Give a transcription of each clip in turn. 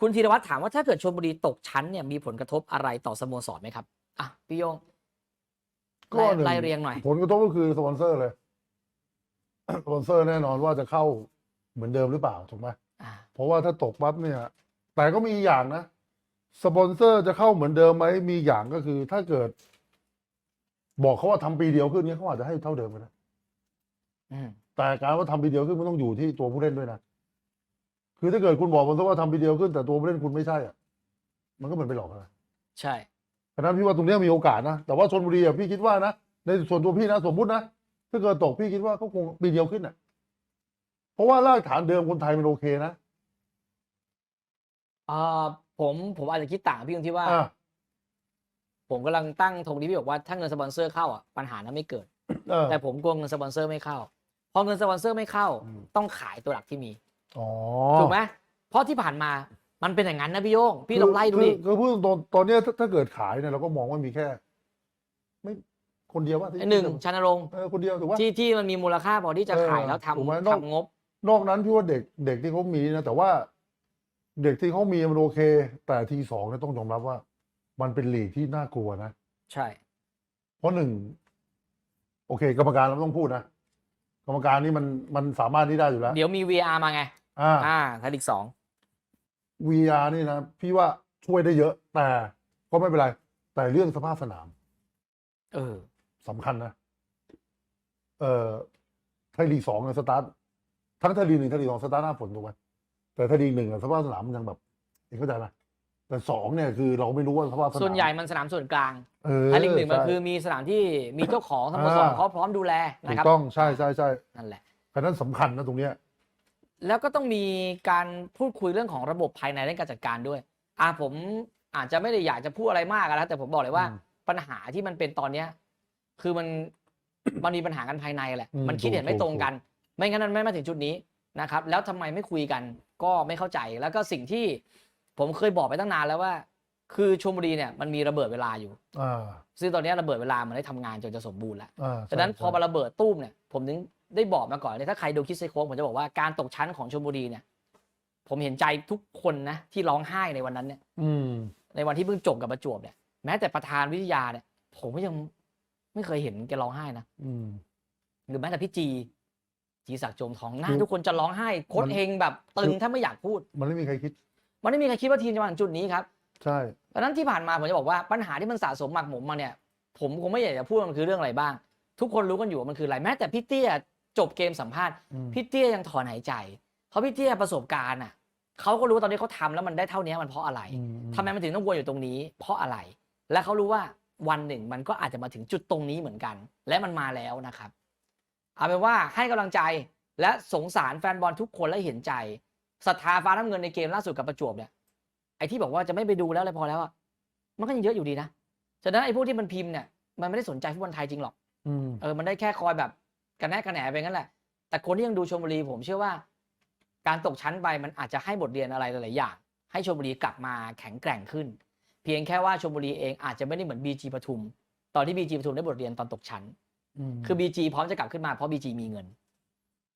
คุณธีรวัตรถามว่าถ้าเกิดชลบุรีตกชั้นเนี่ยมีผลกระทบอะไรต่อสโมสรไหมครับอะพี่โยงก็ไล่หนึ่งไล่เรียงหน่อย ผลกระทบก็คือสปอนเซอร์เลย สปอนเซอร์แน่นอนว่าจะเข้าเหมือนเดิมหรือเปล่าถูกไหมอ่า เพราะว่าถ้าตกปั๊บเนี่ย แต่ก็มีอย่างนะ สปอนเซอร์จะเข้าเหมือนเดิมไหม มีอย่างก็คือ ถ้าเกิด บอกเขาว่าทำปีเดียวขึ้นเนี่ยเขาอาจจะให้เท่าเดิมก็ได้ อืมแต่การว่าทำปีเดียวขึ้นมันต้องอยู่ที่ตัวผู้เล่นด้วยนะ คือถ้าเกิดคุณบอกมันว่าทำปีเดียวขึ้นแต่ตัวผู้เล่นคุณไม่ใช่อะมันก็เหมือนไปหลอกกันใช่ ฉะนั้นพี่ว่าตรงเนี้ยมีโอกาสนะ แต่ว่าชนบุรีอะพี่คิดว่านะ ในส่วนตัวพี่นะสมมุตินะ ถ้าเกิดตกพี่คิดว่าเขาคงปีเดียวขึ้นอะ เพราะว่ารากฐานเดิมคนไทยมันโอเคนะอ่าผมผมอาจจะคิดต่างกับพี่ตรงที่ว่า อ่าผมกำลังตั้งธงที่พี่บอกว่าถ้าเงินสปอนเซอร์เข้าอะปัญหานั้นไม่เกิด เออ แต่ผมกลัวเงินสปอนเซอร์ไม่เข้า พอเงินสปอนเซอร์ไม่เข้า อืม ต้องขายตัวหลักที่มีอ๋อ ถูกไหมเพราะที่ผ่านมามันเป็นอย่างนั้นนะพี่โยงพี่ลองไล่ดูดิคือคือพูดตรงๆตอนเนี้ยถ้าถ้าเกิดขายเนี่ยเราก็มองว่ามีแค่ ไม่คนเดียวว่าไอ้หนึ่งชานรงค์เออคนเดียวถูกว่าที่ที่มันมีมูลค่าพอที่จะเออขายแล้วถูกไหมทำนอกทำงบ นอกนั้นพี่ว่าเด็กเด็กที่เขามีนะแต่ว่า เด็กที่เขามีมันโอเค แต่ทีสองเนี่ยต้องยอมรับว่า มันเป็นลีกที่น่ากลัวนะใช่ เพราะหนึ่งโอเค กรรมการเราไม่ต้องพูดนะกรรมการนี่มันมันสามารถที่ได้อยู่แล้ว เดี๋ยวมี VR มาไง อ่าอ่าไทยลีกสอง VR นี่นะพี่ว่าช่วยได้เยอะ แต่ก็ไม่เป็นไร แต่เรื่องสภาพสนามเออสำคัญนะ เอ่อไทยลีกสองเนี่ยสตาร์ททั้งไทยลีกหนึ่งไทยลีกสองสตาร์ทหน้าฝนถูกไหมแต่ไทยลีกหนึ่งอะสภาพสนามมันยังแบบเองเข้าใจไหมแต่สองเนี่ยคือเราไม่รู้ว่าสภาพสนามส่วนใหญ่มันสนามส่วนกลางเออไทยลีกหนึ่งมันใช่ คือมีสนามที่มีเจ้าของสโมสรอ่า เขาพร้อมดูแลถูนะกครับต้องใช่ใช่ใช่นั่นแหละเพราะฉะนั้นสำคัญนะตรงเนี้ย แล้วก็ต้องมีการพูดคุยเรื่องของระบบภายในเรื่องการจัดการด้วย อ่าผมอาจจะไม่ได้อยากจะพูดอะไรมากอะนะแต่ผมบอกเลยว่าอืมปัญหาที่มันเป็นตอนเนี้ย คือมันมันมีปัญหากันภายในแหละอืมมันคิดเห็นไม่ถูกตรงกัน ไม่งั้นมันไม่มาถึงจุดนี้นะครับ แล้วทำไมไม่คุยกัน ก็ไม่เข้าใจแล้วก็สิ่งที่ผมเคยบอกไปตั้งนานแล้วว่า คือชลบุรีเนี่ยมันมีระเบิดเวลาอยู่อ่าซึ่งตอนเนี้ยระเบิดเวลามันได้ทำงานจนจะสมบูรณ์แล้วอ่าฉะนั้นใช่พอมาระเบิดตุ้มเนี่ย ผมถึง ได้บอกมาก่อนเลยถ้าใครดูคิดไซโค้งผมจะบอกว่าการตกชั้นของชลบุรีเนี่ย ผมเห็นใจทุกคนนะที่ร้องไห้ในวันนั้นเนี่ย อืม ในวันที่เพิ่งจบกับประจวบเนี่ยแม้แต่ประธานวิทยาเนี่ย ผมก็ยังไม่เคยเห็นแกร้องไห้นะอืม หรือแม้แต่พี่จี จีศักดิ์โจมทองหน้าคือทุกคนจะร้องไห้โค้ชมัน เฮงแบบตึคืงอถ้าไม่อยากพูด มันไม่มีใครคิด มันไม่มีใครคิดว่าทีมจะมาถึงจุดนี้ครับ ใช่เพราะฉะนั้นที่ผ่านมาผมจะบอกว่าปัญหาที่มันสะสมหมักหมมมาเนี่ย ผมคงไม่อยากจะพูดว่ามันคือเรื่องอะไรบ้าง ทุกคนรู้กันอยู่ว่ามันคืออะไรแม้แต่พี่เตี้ย จบเกมสัมภาษณ์อืมพี่เตี้ยยังถอนหายใจ เพราะพี่เตี้ยประสบการณ์อะเขาก็รู้ว่าตอนนี้เขาทำแล้วมันได้เท่านี้มันเพราะอะไรอืมทำไมมันถึงต้องวนอยู่ตรงนี้ เพราะอะไร และเขารู้ว่าวันหนึ่งมันก็อาจจะมาถึงจุดตรงนี้เหมือนกัน และมันมาแล้วนะครับ เอาเป็นว่าให้กำลังใจและสงสารแฟนบอลทุกคนและเห็นใจศรัทธาฟ้าน้ำเงินในเกมล่าสุดกับประจวบเนี่ยไอ้ที่บอกว่าจะไม่ไปดูแล้วอะไรพอแล้วอะมันก็ยังเยอะอยู่ดีนะฉะนั้นไอ้พวกที่มันพิมพ์เนี่ยมันไม่ได้สนใจฟุตบอลไทยจริงหรอกอืมเออมันได้แค่คอยแบบ กันแนกกันแหนไปงั้นแหละ แต่คนที่ยังดูชมบุรีผมเชื่อว่า การตกชั้นไปมันอาจจะให้บทเรียนอะไรหลายๆอย่าง ให้ชมบุรีกลับมาแข็งแกร่งขึ้น เพียงแค่ว่าชมบุรีเองอาจจะไม่ได้เหมือนบีจีปทุม ตอนที่บีจีปทุมได้บทเรียนตอนตกชั้นคือบีจีพร้อมจะกลับขึ้นมาเพราะบีจีมีเงิน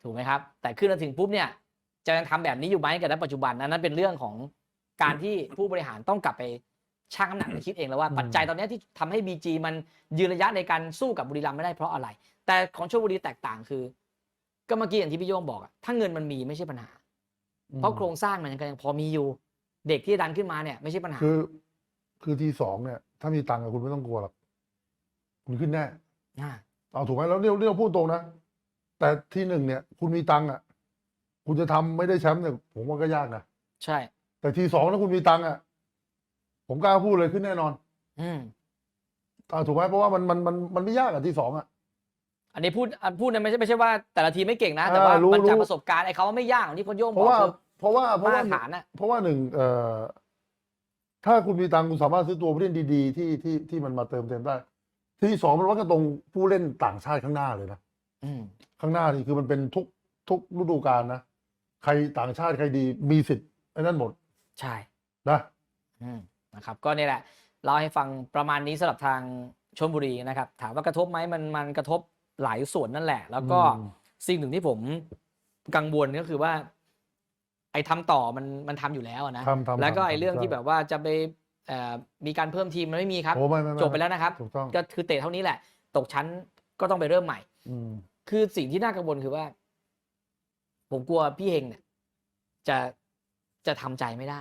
ถูกไหมครับ แต่ขึ้นมาถึงปุ๊บเนี่ย จะยังทำแบบนี้อยู่ไหมกับณปัจจุบันนั้นเป็นเรื่องของการที่ผู้บริหารต้องกลับไป ชั่งน้ำหนักและคิดเองแล้วว่าอืมปัจจัยตอนเนี้ยที่ทำให้บีจีมันยืนระยะในการสู้กับบุรีรัมย์ไม่ได้เพราะอะไร แต่ของชลบุรีแตกต่างคือ ก็เมื่อกี้อย่างที่พี่โยงบอกอะถ้าเงินมันมีไม่ใช่ปัญหา เพราะโครงสร้างมันยังยังพอมีอยู่ เด็กที่ดันขึ้นมาเนี่ย ไม่ใช่ปัญหา คือ คือทีสองเนี่ย ถ้ามีตังค์อะคุณไม่ต้องกลัวหรอกคุณขึ้นแน่อ่าเอาถูกไหมแล้วเนี่ยเราพูดตรงนะแต่ที่หนึ่งเนี่ย คุณมีตังค์อะ คุณจะทำไม่ได้แชมป์เนี่ย ผมว่าก็ยากนะใช่ แต่ทีสองถ้าคุณมีตังค์อะ ผมกล้าพูดเลยขึ้นแน่นอน อืมเอาถูกไหมเพราะว่ามันมันมันมันไม่ยากอะทีสองอะ อันนี้พูดอันพูดเนี่ยไม่ใช่ไม่ใช่ว่าแต่ละทีมไม่เก่งนะ แต่ว่าอ่ารู้มันจากรู้ประสบการณ์ไอ้เขาว่าไม่ยากอย่างที่โค้ชโย่งเพบอราะกว่าคือเพราะว่าเพราะมาว่า ตรฐานอะเพราะว่าหนึ่งเอ่อถ้าคุณมีตังค์คุณสามารถซื้อตัวผู้เล่นดีๆ ที่ที่ที่มันมาเติมเต็มได้ ที่สองมันวัดกันตรงผู้เล่นต่างชาติข้างหน้าเลยนะ อืม ข้างหน้านี่คือมันเป็นทุกทุกฤดูกาลนะ ใครต่างชาติใครดีมีสิทธิ์ไอ้นั่นหมดใช่นะ อืม นะครับก็นี่แหละเราให้ฟังประมาณนี้สำหรับทางชลบุรีนะครับ ถามว่ากระทบไหมมันมันกระทบหลายส่วนนั่นแหละ แล้วก็อืมสิ่งหนึ่งที่ผมกังวลก็คือว่า ไอ้ทำต่อมันมันทำอยู่แล้วอะนะทำทำแล้วก็ทำไอ้เรื่องใช่ที่แบบว่าจะไปเอ่อมีการเพิ่มทีมมันไม่มีครับ โอ้ไม่ไม่ม่จบไปแล้วนะครับ ถูกต้องก็คือเตะเท่านี้แหละ ตกชั้นก็ต้องไปเริ่มใหม่ อืมคือสิ่งที่น่ากังวลคือว่า ผมกลัวพี่เฮงเนี่ย จะจะทำใจไม่ได้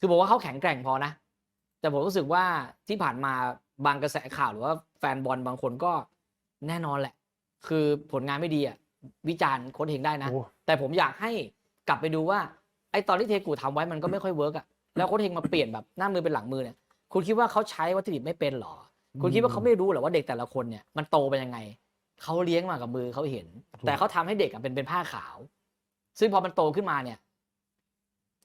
คือบอกว่าเขาแข็งแกร่งพอนะ แต่ผมรู้สึกว่าที่ผ่านมาบางกระแสข่าวหรือว่าแฟนบอลบางคนก็แน่นอนแหละ คือผลงานไม่ดีอะวิจารณ์โค้ชเฮงได้นะโอ้แต่ผมอยากให้กลับไปดูว่าไอ้ตอนที่เทกูทำไว้มันก็ไม่ค่อยเวิร์กอะแล้วโค้ชเฮงมาเปลี่ยนแบบหน้ามือเป็นหลังมือเนี่ยคุณคิดว่าเขาใช้วัตถุดิบไม่เป็นหรอ คุณคิดว่าเขาไม่รู้เหรอว่าเด็กแต่ละคนเนี่ยมันโตไปยังไงเขาเลี้ยงมากับมือเขาเห็นถูกแต่เขาทำให้เด็กอะเป็นเป็นผ้าขาว ซึ่งพอมันโตขึ้นมาเนี่ย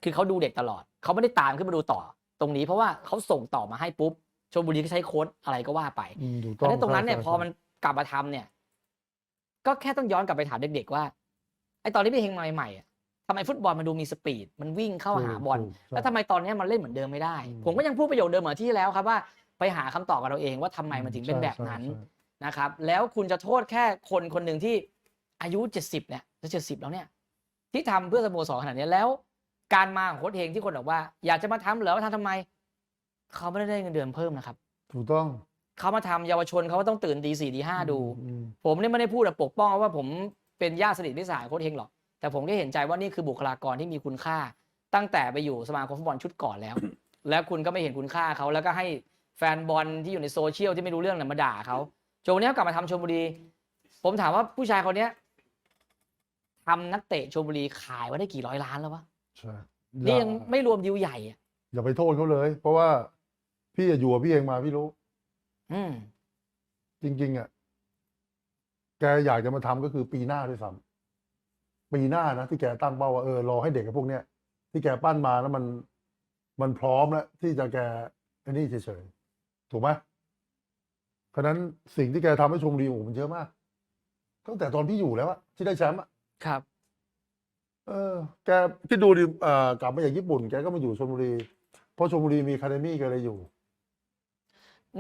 คือเขาดูเด็กตลอด เขาไม่ได้ตามขึ้นมาดูต่อ ตรงนี้เพราะว่าเขาส่งต่อมาให้ปุ๊บชลบุรีก็ใช้โค้ดอะไรก็ว่าไปอืมถูกเพต้อราะงฉะนั้นตรงนั้นเนี่ยใช่พอมันกลับมาทำเนี่ย ก็แค่ต้องย้อนกลับไปถามเด็กๆว่าไอ้ตอนที่พี่เฮงมาใหม่ๆอะทำไมฟุตบอลมันดูมีสปีด มันวิ่งเข้าหาบอลถูกถูกแล้วทำไมตอนเนี้ยมันเล่นเหมือนเดิมไม่ได้อืมผมก็ยังพูดประโยคเดิมเหมือนที่แล้วครับว่าไปหาคำตอบกับเราเองว่าทำไมมันถึงเป็นใช่แบบใช่นั้นใช่นะครับ แล้วคุณจะโทษแค่คนคนหนึ่งที่อายุเจ็ดสิบเนี่ยจะเจ็ดสิบแล้วเนี่ย ที่ทำเพื่อสโมสรขนาดนี้แล้ว การมาของโค้ชเฮงที่คนบอกว่า อยากจะมาทำเหรอมาทำทำไม เขาไม่ได้ได้เงินเดือนเพิ่มนะครับถูกต้องเขามาทำเยาวชนเขาก็ต้องตื่นตีสี่ตีห้าดูอืมผมเนี่ยไม่ได้พูดแบบปกป้องว่าผมเป็นญาติสนิทพิสายโค้ชเฮงหรอก แต่ผมก็เห็นใจว่านี่คือบุคลากรที่มีคุณค่า ตั้งแต่ไปอยู่สมาคมฟุตบอลชุดก่อนแล้ว แล้วคุณก็ไม่เห็นคุณค่าเขาแล้วก็ให้แฟนบอลที่อยู่ในโซเชียลที่ไม่รู้เรื่องน่ะมาด่าเขาจนวันนี้เขากลับมาทำชลบุรี ผมถามว่าผู้ชายคนเนี้ยทำนักเตะชลบุรีขายว่าได้กี่ร้อยล้านแล้ววะ ใช่นี่ยังอย่าไม่รวมดิวใหญ่อะอย่าไปโทษเขาเลย เพราะว่าพี่อะอยู่กับพี่เองมาพี่รู้ อืมจริง ๆ อะ แกอยากจะมาทำก็คือปีหน้าด้วยซ้ำปีหน้านะที่แกตั้งเป้าว่าเออรอให้เด็กกับพวกเนี้ยที่แกปั้นมาแล้วมันมันพร้อมแล้วที่จะแกไอ้นี่เฉยๆถูกไหมเพราะฉะนั้นสิ่งที่แกทำให้ชมรีโอ้โหมันเยอะมากตั้งแต่ตอนพี่อยู่แล้วอะที่ได้แชมป์อะครับ เออ แกที่ดูดิเอ่อกลับมาจากญี่ปุ่น แกก็มาอยู่ชลบุรี เพราะชลบุรีมีคาเดมี่แกเลยอยู่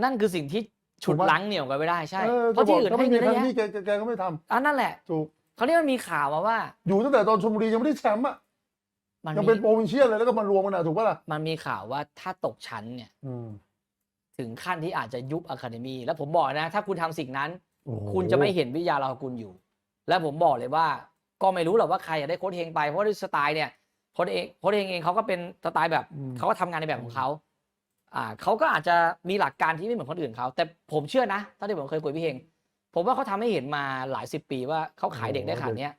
นั่นคือสิ่งที่ฉุดถูกปะลังเหนี่ยวกันไม่ได้ใช่ออเพราะที่อื่นก็ให้ไม่เงิมีนได้คาเดเยมี่อะแกแกแกก็ไม่ทำอันนั่นแหละถูกเขาวนี้มันมีข่าวมาว่าอยู่ตั้งแต่ตอนชลบุรียังไม่ได้แชมป์อะมันยังมีเป็นโปรวินเชียลเลยแล้วก็มารวมกันอะถูกปะล่ะมันมีข่าวว่าถ้าตกชั้นเนี่ย อืมถึงขั้นที่อาจจะยุบอะคาเดมีแล้วผมบอกนะ ถ้าคุณทำสิ่งนั้น โอ้โหคุณจะไม่เห็นวิทยาลากุลอยู่ และผมบอกเลยว่า ก็ไม่รู้หรอกว่าใครจะได้โค้ชเฮงไปเพราะว่าด้วยสไตล์เนี่ยโค้ชเองโค้ชเฮงเองเขาก็เป็นสไตล์แบบอืมเขาก็ทำงานในแบบของเขาอ่าเขาก็อาจจะมีหลักการที่ไม่เหมือนคนอื่นเขาแต่ผมเชื่อนะเท่าที่ผมเคยคุยกับพี่เฮงผมว่าเขาทำให้เห็นมาหลายสิบปีว่าเขาขายเด็กได้ขนาดเนี้ย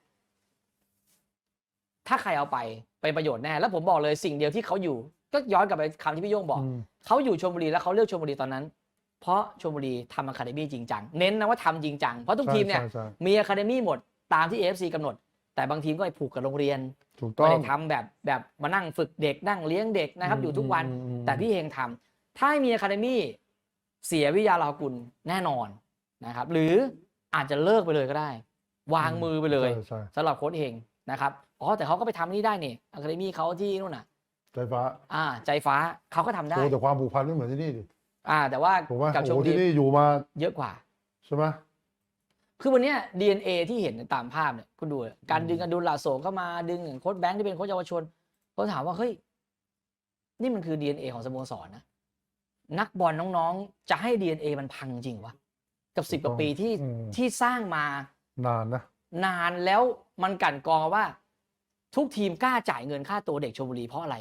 ถ้าใครเอาไปเป็นประโยชน์แน่แล้วผมบอกเลยสิ่งเดียวที่เขาอยู่ ก็ย้อนกลับไปคำที่พี่โย่งบอกอืมเขาอยู่ชลบุรีแล้วเขาเลือกชลบุรีตอนนั้น เพราะชลบุรีทำอะคาเดมี่จริงจังเน้นนะว่าทำจริงจังเพราะทุกทีมเนี่ยใช่ใช่มีอะคาเดมี่หมดตามที่ AFC กำหนด แต่บางทีมก็ไปผูกกับโรงเรียนถูกต้อไม่ง ได้ทำแบบแบบมานั่งฝึกเด็กนั่งเลี้ยงเด็กนะครับ อืมอยู่ทุกวันอืมอืมแต่พี่เฮงทำถ้าไม่มีอะคาเดมี่เสียวิทยาลากุลแน่นอนนะครับ หรืออาจจะเลิกไปเลยก็ได้ วางมือไปเลยใช่ใช่สำหรับโค้ชเฮงนะครับอ๋อแต่เขาก็ไปทำนี่ได้นี่อะคาเดมี่เขาที่นู่นน่ะใจฟ้าอ่า ใจฟ้าเขาก็ทำได้ โอ้แต่ความผูกพันไม่เหมือนที่นี่ดิอ่า แต่ว่าถูกไหมกับชโอ้มโหบุรีที่นี่อยู่มาเยอะกว่า ใช่ไหม คือวันเนี้ย DNA ที่เห็นตามภาพเนี่ยคุณดู การอืมดึงอดุลลาโซเข้ามาดึงอย่างโค้ชแบงค์ที่เป็นโค้ชเยาวชนเขาถามว่าเฮ้ยนี่มันคือ DNA ของสโมสรนะนักบอลน้องๆ จะให้ DNA มันพังจริงวะกับสิบกว่าปีที่อืมที่สร้างมานานนะนานแล้วมันกลั่นกรองว่า ทุกทีมกล้าจ่ายเงินค่าตัวเด็กชลบุรีเพราะอะไร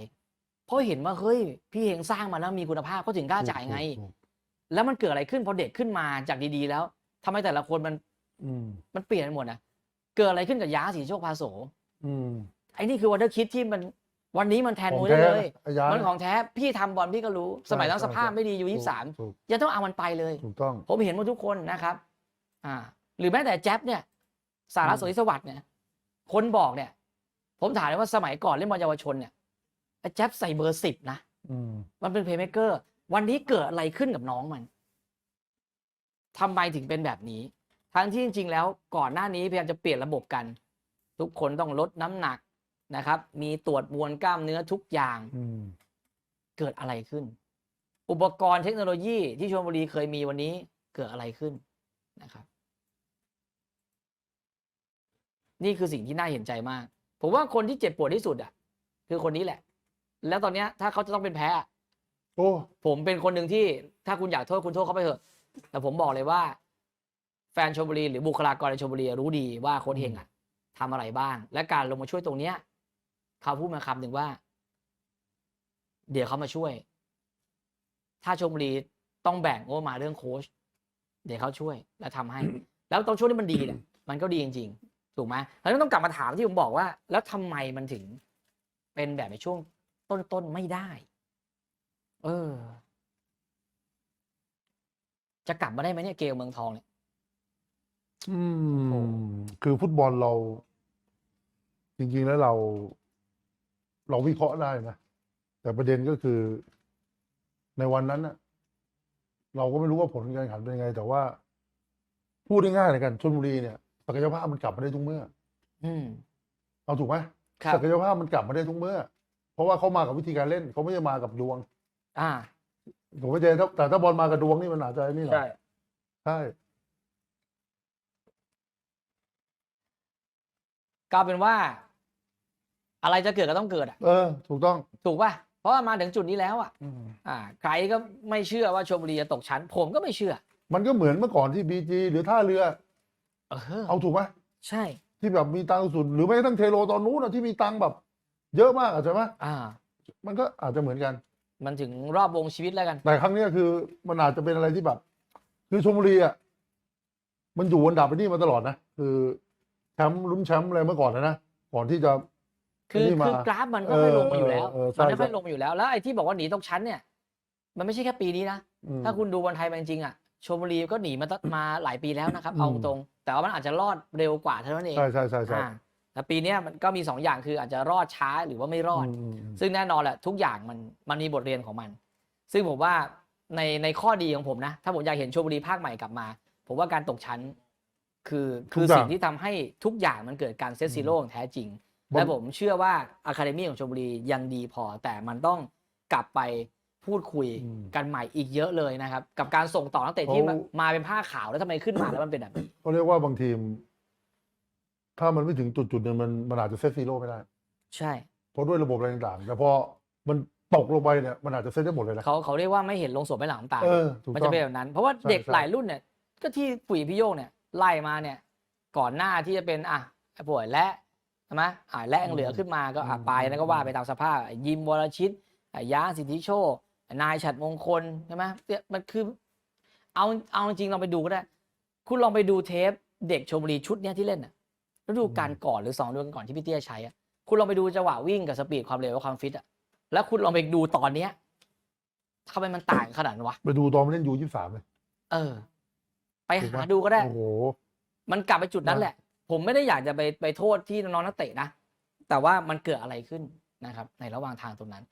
เพราะเห็นว่าเฮ้ยพี่เฮงสร้างมาแล้วมีคุณภาพเขาถึงกล้าจ่ายไงถูกถูกแล้วมันเกิดอะไรขึ้นพอเด็กขึ้นมาจากดีๆ แล้วทำไมแต่ละคนมัน อืมมันเปลี่ยนไปหมดนะเกิดอะไรขึ้นกับย้าสีโชคพาโสอืมไอ้นี่คือวันเดอร์คิดที่มันวันนี้มันแทนของมวยแท้ได้เลยนะไอ้ยามันเนี่ยของแท้พี่ทำบอลพี่ก็รู้ สมัยนั้นใช่สภาพใช่ไม่ดีอยู่ยี่สามถูกยังต้องเอามันไปเลยถูกต้องผมเห็นหมดทุกคนนะครับ อ่า หรือแม้แต่แจ๊บเนี่ย สาระอืมสนธิสวัสดิ์เนี่ย คนบอกเนี่ย ผมถามเลยว่าสมัยก่อนเล่นบอลเยาวชนเนี่ยไอ้แจ๊บใส่เบอร์สิบนะอืมมันเป็นเพลย์เม k เกอร์ วันนี้เกิดอะไรขึ้นกับน้องมันทำไมถึงเป็นแบบนี้ ทั้งที่จริงๆแล้วก่อนหน้านี้พยายามจะเปลี่ยนระบบกัน ทุกคนต้องลดน้ำหนักนะครับ มีตรวจมวลกล้ามเนื้อทุกอย่างอืมเกิดอะไรขึ้น อุปกรณ์เทคโนโลยีที่ชลบุรีเคยมีวันนี้เกิดอะไรขึ้นนะครับ นี่คือสิ่งที่น่าเห็นใจมาก ผมว่าคนที่เจ็บปวดที่สุดอะ คือคนนี้แหละ แล้วตอนเนี้ยถ้าเขาจะต้องเป็นแพ้อะโอ้ผมเป็นคนหนึ่งที่ถ้าคุณอยากโทษคุณโทษเขาไปเถอะ แต่ผมบอกเลยว่า แฟนชมบุรีหรือบุคลากรในชมบุรีรู้ดีว่าโค้ชเฮงอะทำอะไรบ้าง และการลงมาช่วยตรงเนี้ยเขาพูดมาคำหนึ่งว่า เดี๋ยวเขามาช่วย ถ้าชมบุรีต้องแบ่งงบประมาณเรื่องโค้ชเดี๋ยวเขาช่วยและทำให้ แล้วตอนช่วงที่มันดีเนี่ยมันก็ดีจริง ๆ ถูกไหมแล้วต้องกลับมาถามที่ผมบอกว่า แล้วทำไมมันถึงเป็นแบบในช่วงต้นๆไม่ได้ เออ จะกลับมาได้ไหมเนี่ยเกมเมืองทองเนี่ย อืม คือฟุตบอลเรา จริงๆแล้วเรา เราวิเคราะห์ได้นะ แต่ประเด็นก็คือ ในวันนั้นน่ะ เราก็ไม่รู้ว่าผลการแข่งขันเป็นยังไง แต่ว่า พูดง่ายๆเลยกันชลบุรีเนี่ยศักยภาพมันกลับมาได้ทุกเมื่อ อืม เอาถูกไหมครับ ศักยภาพมันกลับมาได้ทุกเมื่อ เพราะว่าเขามากับวิธีการเล่นเขาไม่ได้มากับดวงอ่า ถูกไหมเจถ้าแต่ถ้าบอลมากับดวงนี่มันอาจจะไอ้นี่หน่อยใช่ ก็เป็นว่า อะไรจะเกิดก็ต้องเกิดอะเออ ถูกต้อง ถูกป่ะเพราะว่ามาถึงจุดนี้แล้วอะ อืมอ่า ใครก็ไม่เชื่อว่าชมบุรีจะตกชั้น ผมก็ไม่เชื่อ มันก็เหมือนเมื่อก่อนที่บีจีหรือท่าเรือ เออ เอาถูกไหมใช่ ที่แบบมีตังค์สุด หรือไม่กระทั้งเทโลตอนนู้นนะที่มีตังค์แบบ เยอะมากอะใช่ไหมอ่า มันก็อาจจะเหมือนกัน มันถึงรอบวงชีวิตแล้วกัน แต่ครั้งเนี้ยคือมันอาจจะเป็นอะไรที่แบบ คือชมบุรีอะมันอยู่อันดับไปนี่มาตลอดนะ คือ แชมป์ลุ้นแชมป์อะไรเมื่อก่อนนะนะก่อนที่จะคือนี่มา คือกราฟมันก็ค่อยลงมาอยู่แล้ว เออเออใช่มันไม่ค่อยใช่ลงมาอยู่แล้ว แล้วไอ้ที่บอกว่าหนีตกชั้นเนี่ย มันไม่ใช่แค่ปีนี้นะ อืม ถ้าคุณดูบอลไทยมาจริงๆอะชมบุรีก็หนีมาตั้งมาหลายปีแล้วนะครับอืมเอาตรงๆแต่ว่ามันอาจจะรอดเร็วกว่าเท่านั้นเองใช่ใช่ใช่ใช่อ่าแต่ปีเนี้ยมันก็มีสองอย่างคืออาจจะรอดช้าหรือว่าไม่รอด มมอืมซึ่งแน่นอนแหละทุกอย่างมันมันมีบทเรียนของมัน ซึ่งผมว่าในในข้อดีของผมนะ ถ้าผมอยากเห็นชมบุรีภาคใหม่กลับมา ผมว่าการตกชั้น คือคือสิ่งที่ทำให้ทุกอย่างมันเกิดการเซตซีโร่อย่างแท้จริง และผมเชื่อว่าอะคาเดมี่ของชมบุรียังดีพอ แต่มันต้องกลับไปพูดคุยอืมกันใหม่อีกเยอะเลยนะครับ กับการส่งต่อนักเตะที่เขามามาเป็นผ้าขาวแล้วทำไมขึ้นมาแล้วมันเป็นแบบนี้เขาเรียกว่าบางทีม ถ้ามันไม่ถึงจุดจุดๆหนึงมันมันอาจจะเซตซีโร่ไม่ได้ ใช่ เพราะด้วยระบบอะไรต่างๆแต่พอมันตกลงไปเนี่ยมันอาจจะเซตได้หมดเลยนะเขาเขาเรียกว่าไม่เห็นลงศพไม่หลังน้ำตาเออถูกมันต้จะองเป็นแบบนั้น เพราะว่าใช่เด็กใช่หลายรุ่นเนี่ย ก็ที่ปุ๋ยพี่โยงเนี่ย ไล่มาเนี่ย ก่อนหน้าที่จะเป็นอะไอ้ป่วยและใช่ไหมอ่าและยังเหลือขึ้นมาก็อะอืมไปนั่นก็ว่าไปตามสภาพอะยิมวรชิตอะย้าสิทธิโชคนายฉัดมงคลใช่ไหมเนี่ยมันคือ เอาเอาจริงๆลองไปดูก็ได้ คุณลองไปดูเทปเด็กชมบุรีชุดเนี้ยที่เล่นอะแล้วดูการก่อนหรือสองเดือนก่อนที่พี่เตี้ยใช้อะคุณลองไปดูจังหวะวิ่งกับสปีดความเร็วและความฟิตอะแล้วคุณลองไปดูตอนเนี้ยทำไมมันต่างขนาดนั้นวะไปดูตอนมันเล่นยูยี่สามเลยเออ ไปถูกหาปะดูก็ได้ โอ้โห มันกลับไปจุดนั้นนะแหละ ผมไม่ได้อยากจะไปไปโทษที่น้องๆนักเตะนะ แต่ว่ามันเกิดอะไรขึ้นนะครับ ในระหว่างทางตรงนั้น